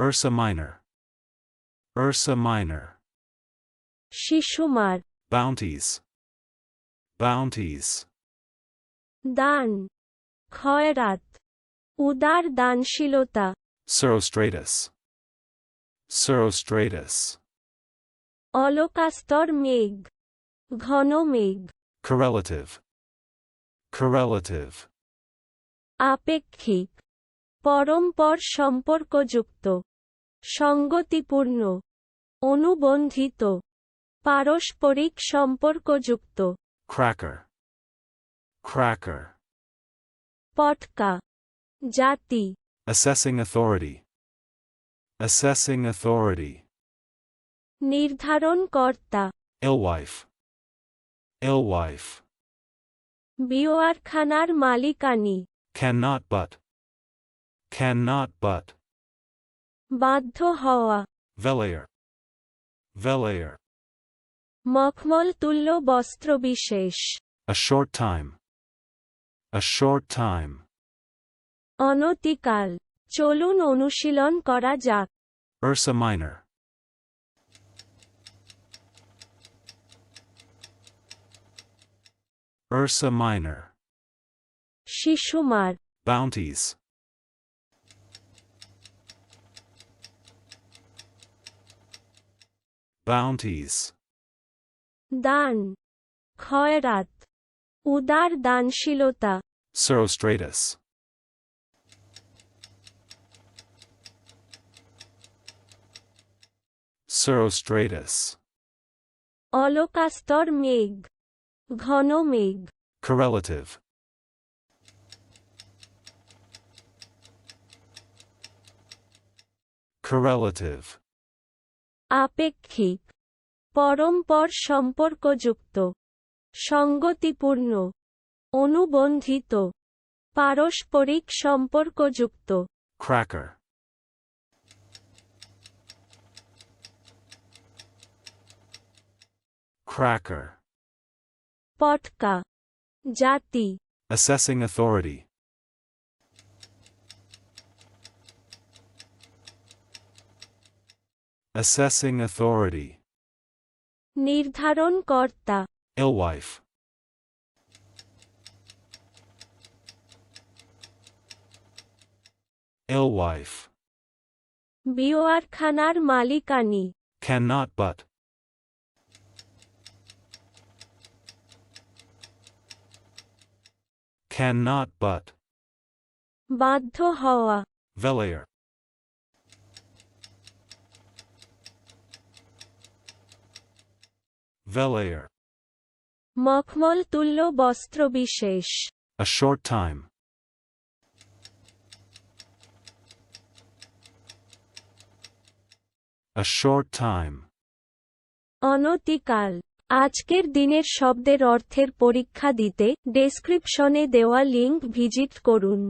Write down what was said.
Ursa Minor. Ursa Minor. শিশুমার Bounties. Bounties. দান খয়রাত উদার দানশীলতা Cirrostratus. Cirrostratus. অলোকাস্তর মেঘ ঘন মেঘ Correlative. Correlative. আপেক্ষিক পরম্পর সম্পর্কযুক্ত সঙ্গতিপূর্ণ অনুবন্ধিত পারস্পরিক সম্পর্কযুক্ত। ক্র্যাকার ক্র্যাকার পটকা জাতি। অ্যাসেসিং অথরিটি অ্যাসেসিং অথরিটি নির্ধারণ কর্তা এলওয়াইফ এলওয়াইফ বিওয়ারখানার মালিকানি। Can not but can not but বাধ্য হওয়া। ভেলেয়ার ভেলেয়ার মখমল তুল্য বস্ত্র বিশেষ। A short time a short time অনতিকাল। চলুন অনুশীলন করা যাক। Ursa Minor Ursa Minor শিশুমার। Bounties Bounties. দান খয়রাত উদার দানশীলতা Cirrostratus. Cirrostratus. অলোকাস্তর মেঘ ঘন মেঘ Correlative. Correlative. আপেক্ষিক পরম্পর সম্পর্কযুক্ত সঙ্গতিপূর্ণ অনুবন্ধিত পারস্পরিক সম্পর্কযুক্ত Cracker. Cracker. পটকা জাতি Assessing authority. Assessing authority. নির্ধারণকর্তা Alewife. Alewife. বিওয়ারখানার মালিকানি Cannot but. Cannot but. বাধ্য হওয়া Velayer. Velayer. মখমল তুল্য বস্ত্রবিশেষ A short time. A short time. অনতিকাল আজকের দিনের শব্দের অর্থের পরীক্ষা দিতে ডেসক্রিপশনে দেওয়া লিংক ভিজিট করুন